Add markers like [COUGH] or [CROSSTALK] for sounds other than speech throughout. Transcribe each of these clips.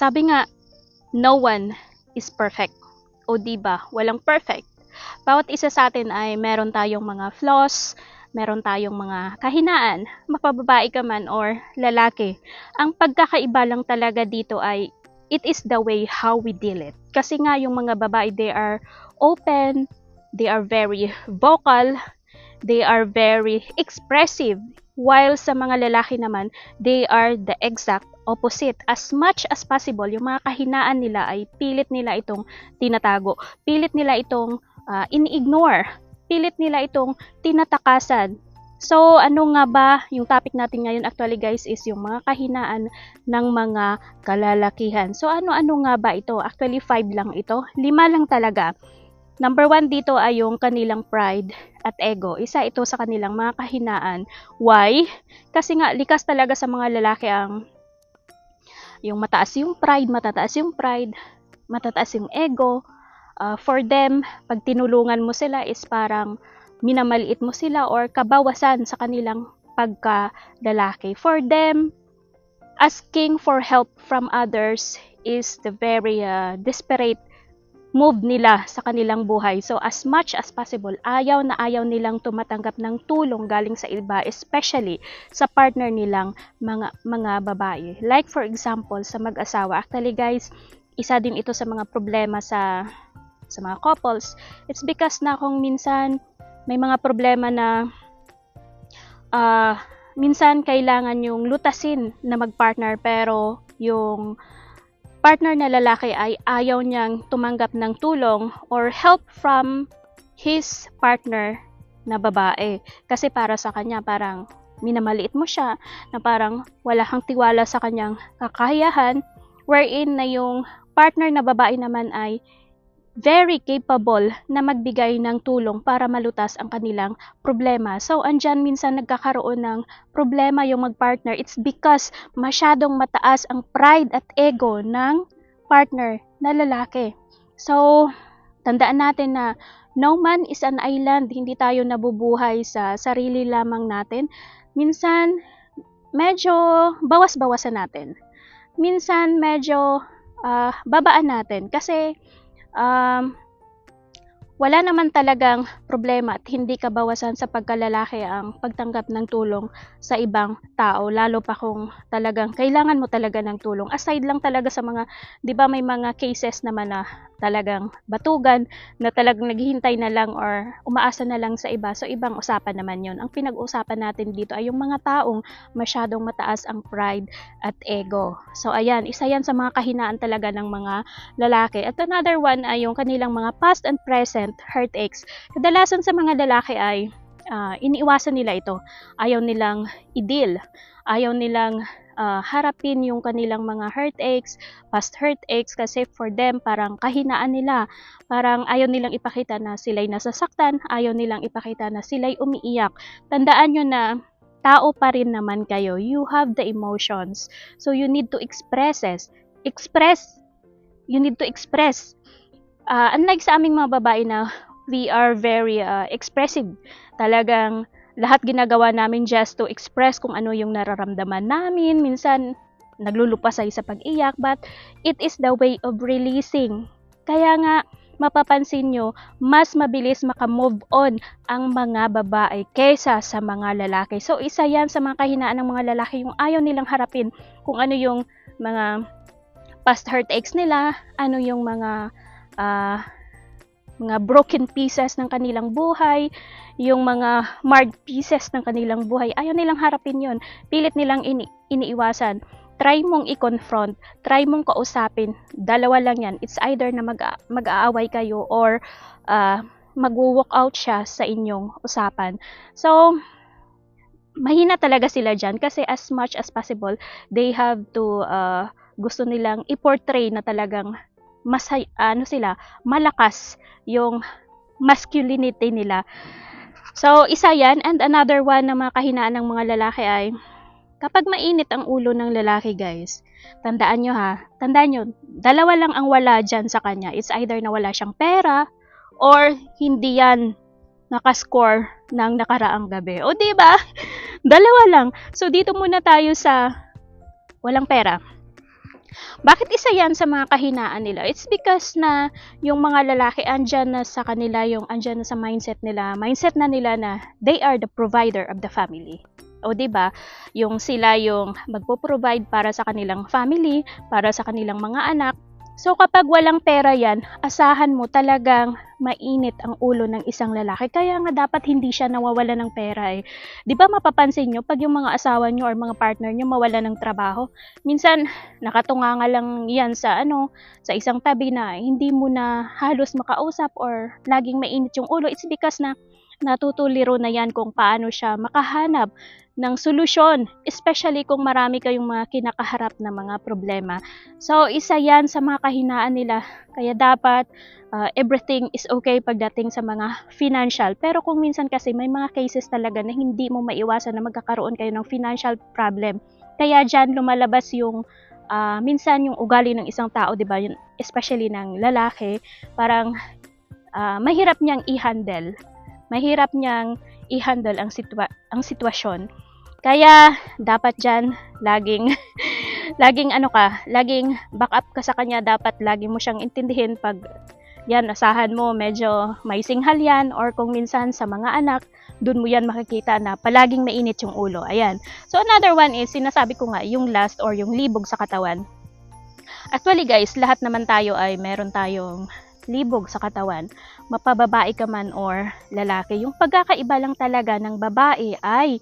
Sabi nga, no one is perfect. O di ba, walang perfect. Bawat isa sa atin ay meron tayong mga flaws, meron tayong mga kahinaan, mapababae ka man or lalaki. Ang pagkakaiba lang talaga dito ay it is the way how we deal it. Kasi nga yung mga babae, they are open, they are very vocal, they are very expressive. While sa mga lalaki naman, they are the exact opposite. As much as possible, yung mga kahinaan nila ay pilit nila itong tinatago. Pilit nila itong uh, ini-ignore. Pilit nila itong tinatakasan. So, ano nga ba yung topic natin ngayon actually guys is yung mga kahinaan ng mga kalalakihan. So, ano-ano nga ba ito? Actually, five lang ito. Lima lang talaga. Number one dito ay yung kanilang pride at ego. Isa ito sa kanilang mga kahinaan. Why? Kasi nga, likas talaga sa mga lalaki ang yung mataas yung pride, matataas yung pride, matataas yung ego. Uh, for them, pag tinulungan mo sila is parang minamaliit mo sila or kabawasan sa kanilang pagka-lalaki. For them, asking for help from others is the very uh, desperate move nila sa kanilang buhay. So as much as possible, ayaw na ayaw nilang tumatanggap ng tulong galing sa iba, especially sa partner nilang mga mga babae. Like for example, sa mag-asawa. Actually guys, isa din ito sa mga problema sa sa mga couples. It's because na kung minsan may mga problema na uh, minsan kailangan yung lutasin na magpartner pero yung partner na lalaki ay ayaw niyang tumanggap ng tulong or help from his partner na babae. Kasi para sa kanya, parang minamaliit mo siya, na parang wala kang tiwala sa kanyang kakayahan, wherein na yung partner na babae naman ay very capable na magbigay ng tulong para malutas ang kanilang problema. So, andyan minsan nagkakaroon ng problema yung magpartner. It's because masyadong mataas ang pride at ego ng partner na lalaki. So, tandaan natin na no man is an island. Hindi tayo nabubuhay sa sarili lamang natin. Minsan, medyo bawas-bawasan natin. Minsan, medyo uh, babaan natin. Kasi, um, wala naman talagang problema at hindi kabawasan sa pagkalalaki ang pagtanggap ng tulong sa ibang tao lalo pa kung talagang kailangan mo talaga ng tulong. Aside lang talaga sa mga 'di ba may mga cases naman na talagang batugan na talagang naghihintay na lang or umaasa na lang sa iba. So ibang usapan naman 'yon ang pinag-uusapan natin dito ay yung mga taong masyadong mataas ang pride at ego. So ayan isa yan sa mga kahinaan talaga ng mga lalaki. At another one ay yung kanilang mga past and present heartaches. Kadalasan sa mga lalaki ay uh, iniiwasan nila ito. Ayaw nilang i-deal. Ayaw nilang uh, harapin yung kanilang mga heartaches, past heartaches kasi for them parang kahinaan nila. Parang ayaw nilang ipakita na sila'y nasasaktan, ayaw nilang ipakita na sila'y umiiyak. Tandaan nyo na tao pa rin naman kayo. You have the emotions. So you need to express it. Express. You need to express uh, unlike sa aming mga babae na we are very uh, expressive. Talagang lahat ginagawa namin just to express kung ano yung nararamdaman namin. Minsan, naglulupasay sa pag-iyak, but it is the way of releasing. Kaya nga, mapapansin nyo, mas mabilis makamove on ang mga babae kaysa sa mga lalaki. So, isa yan sa mga kahinaan ng mga lalaki, yung ayaw nilang harapin kung ano yung mga past heartaches nila, ano yung mga uh, mga broken pieces ng kanilang buhay, yung mga marred pieces ng kanilang buhay, ayaw nilang harapin yon Pilit nilang ini iniiwasan. Try mong i-confront, try mong kausapin. Dalawa lang yan. It's either na mag- mag-aaway kayo or uh, mag-walk out siya sa inyong usapan. So, mahina talaga sila dyan kasi as much as possible, they have to, uh, gusto nilang i-portray na talagang mas ano sila, malakas yung masculinity nila. So, isa yan. And another one na mga kahinaan ng mga lalaki ay, kapag mainit ang ulo ng lalaki, guys, tandaan nyo ha, tandaan nyo, dalawa lang ang wala dyan sa kanya. It's either na wala siyang pera, or hindi yan nakascore ng nakaraang gabi. O, di ba? [LAUGHS] Dalawa lang. So, dito muna tayo sa walang pera. Bakit isa yan sa mga kahinaan nila? It's because na yung mga lalaki andyan na sa kanila, yung andyan na sa mindset nila, mindset na nila na they are the provider of the family. O 'di ba? Yung sila yung magpo-provide para sa kanilang family, para sa kanilang mga anak. So kapag walang pera 'yan, asahan mo talagang mainit ang ulo ng isang lalaki. Kaya nga dapat hindi siya nawawala ng pera eh. 'Di ba mapapansin nyo pag yung mga asawa nyo or mga partner nyo mawala ng trabaho, minsan nakatunga nga lang 'yan sa ano, sa isang tabi na hindi mo na halos makausap or laging mainit yung ulo. It's because na natutuliro na yan kung paano siya makahanap ng solusyon, especially kung marami kayong mga kinakaharap na mga problema. So, isa yan sa mga kahinaan nila. Kaya dapat uh, everything is okay pagdating sa mga financial. Pero kung minsan kasi may mga cases talaga na hindi mo maiwasan na magkakaroon kayo ng financial problem. Kaya dyan lumalabas yung uh, minsan yung ugali ng isang tao, 'di ba? Especially ng lalaki, parang uh, mahirap niyang i-handle mahirap niyang i-handle ang, sitwa- ang sitwasyon. Kaya dapat diyan laging [LAUGHS] laging ano ka, laging back up ka sa kanya, dapat lagi mo siyang intindihin pag yan asahan mo medyo may singhal yan or kung minsan sa mga anak, dun mo yan makikita na palaging mainit yung ulo. Ayan. So another one is sinasabi ko nga yung last or yung libog sa katawan. Actually guys, lahat naman tayo ay meron tayong libog sa katawan, mapababae ka man or lalaki. Yung pagkakaiba lang talaga ng babae ay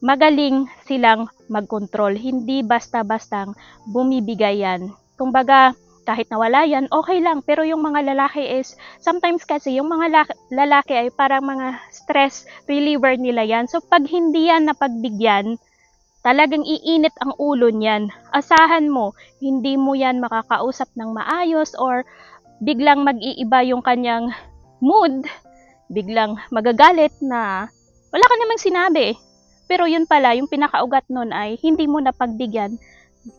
magaling silang magkontrol. Hindi basta-bastang bumibigay yan. Kumbaga, kahit nawala yan, okay lang. Pero yung mga lalaki is, sometimes kasi yung mga lalaki ay parang mga stress reliever nila yan. So, pag hindi yan napagbigyan, talagang iinit ang ulo niyan. Asahan mo, hindi mo yan makakausap ng maayos or biglang mag-iiba yung kanyang mood, biglang magagalit na wala ka namang sinabi. Pero yun pala, yung pinakaugat nun ay hindi mo napagbigyan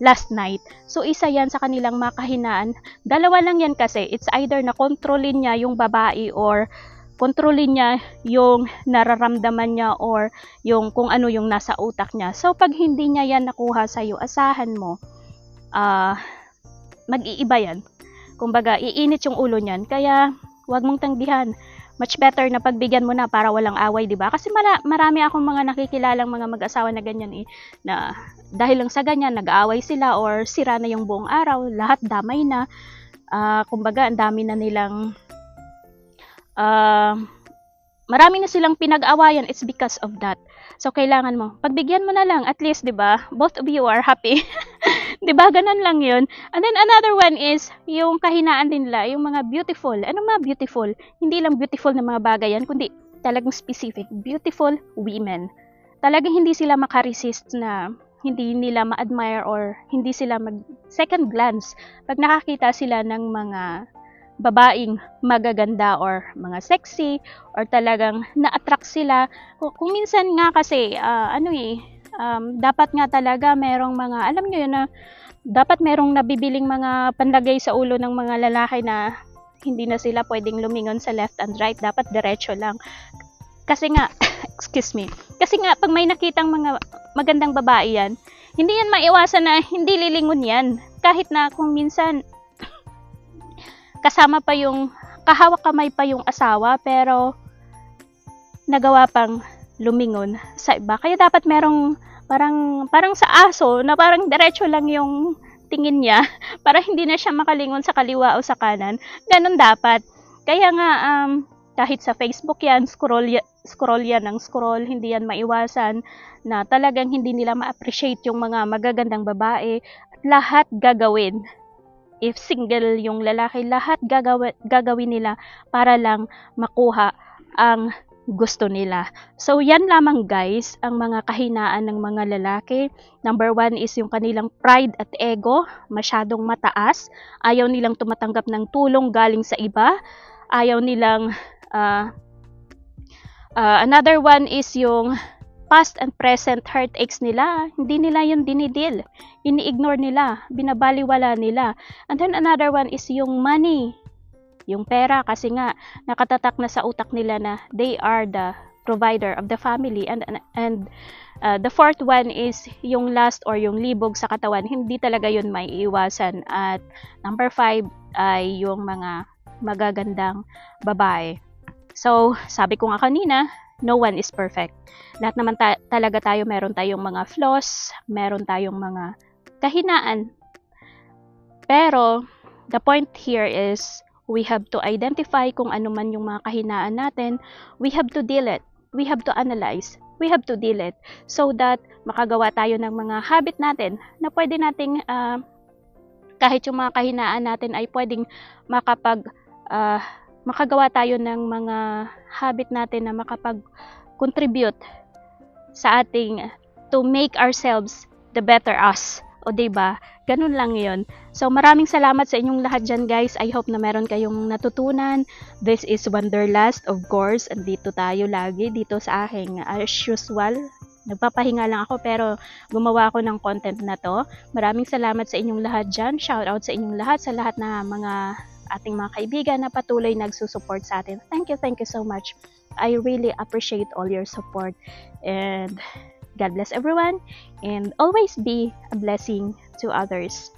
last night. So, isa yan sa kanilang makahinaan. Dalawa lang yan kasi. It's either na kontrolin niya yung babae or kontrolin niya yung nararamdaman niya or yung kung ano yung nasa utak niya. So, pag hindi niya yan nakuha sa'yo, asahan mo, uh, mag-iiba yan. Kumbaga, iinit yung ulo niyan. Kaya, huwag mong tanggihan. Much better na pagbigyan mo na para walang away, 'di ba? Kasi mara- marami akong mga nakikilalang mga mag-asawa na ganyan eh na dahil lang sa ganyan nag-aaway sila or sira na yung buong araw, lahat damay na. Uh, kumbaga, ang dami na nilang uh, marami na silang pinag-awayan, it's because of that. So, kailangan mo, pagbigyan mo na lang, at least, di ba, both of you are happy. [LAUGHS] di ba, ganun lang yun. And then, another one is, yung kahinaan din nila, yung mga beautiful. Ano mga beautiful? Hindi lang beautiful na mga bagay yan, kundi talagang specific. Beautiful women. Talagang hindi sila makaresist na hindi nila ma-admire or hindi sila mag second glance pag nakakita sila ng mga babaeng magaganda or mga sexy or talagang na-attract sila. Kung, minsan nga kasi, uh, ano eh, um, dapat nga talaga merong mga, alam nyo yun na, dapat merong nabibiling mga panlagay sa ulo ng mga lalaki na hindi na sila pwedeng lumingon sa left and right, dapat diretso lang. Kasi nga, [COUGHS] excuse me, kasi nga pag may nakitang mga magandang babae yan, hindi yan maiwasan na hindi lilingon yan. Kahit na kung minsan [COUGHS] kasama pa yung kahawak kamay pa yung asawa pero nagawa pang lumingon sa iba. Kaya dapat merong parang parang sa aso na parang diretso lang yung tingin niya [LAUGHS] para hindi na siya makalingon sa kaliwa o sa kanan. Ganun dapat. Kaya nga um, kahit sa Facebook yan, scroll, scroll yan ng scroll, hindi yan maiwasan na talagang hindi nila ma-appreciate yung mga magagandang babae at lahat gagawin if single yung lalaki, lahat gagawa, gagawin nila para lang makuha ang gusto nila. So, yan lamang guys, ang mga kahinaan ng mga lalaki. Number one is yung kanilang pride at ego, masyadong mataas. Ayaw nilang tumatanggap ng tulong galing sa iba. Ayaw nilang, uh, uh, another one is yung past and present heartaches nila, hindi nila yun dinidil. Ini-ignore nila, binabaliwala nila. And then another one is yung money, yung pera kasi nga nakatatak na sa utak nila na they are the provider of the family and and, Uh, the fourth one is yung lust or yung libog sa katawan, hindi talaga yun may iwasan. At number five ay yung mga magagandang babae. So, sabi ko nga kanina, no one is perfect. Lahat naman ta- talaga tayo, meron tayong mga flaws, meron tayong mga kahinaan. Pero, the point here is, we have to identify kung ano man yung mga kahinaan natin. We have to deal it. We have to analyze. We have to deal it. So that, makagawa tayo ng mga habit natin na pwede nating, ah, kahit yung mga kahinaan natin ay pwedeng makapag, ah, makagawa tayo ng mga habit natin na makapag-contribute sa ating to make ourselves the better us. O ba? Ganun lang 'yon. So maraming salamat sa inyong lahat diyan, guys. I hope na meron kayong natutunan. This is Wanderlust, of course. Andito tayo lagi dito sa aking as usual. Nagpapahinga lang ako pero gumawa ako ng content na to. Maraming salamat sa inyong lahat dyan. Shout out sa inyong lahat, sa lahat na mga ating mga kaibigan na patuloy nagsusupport sa atin. Thank you, thank you so much. I really appreciate all your support. And God bless everyone. And always be a blessing to others.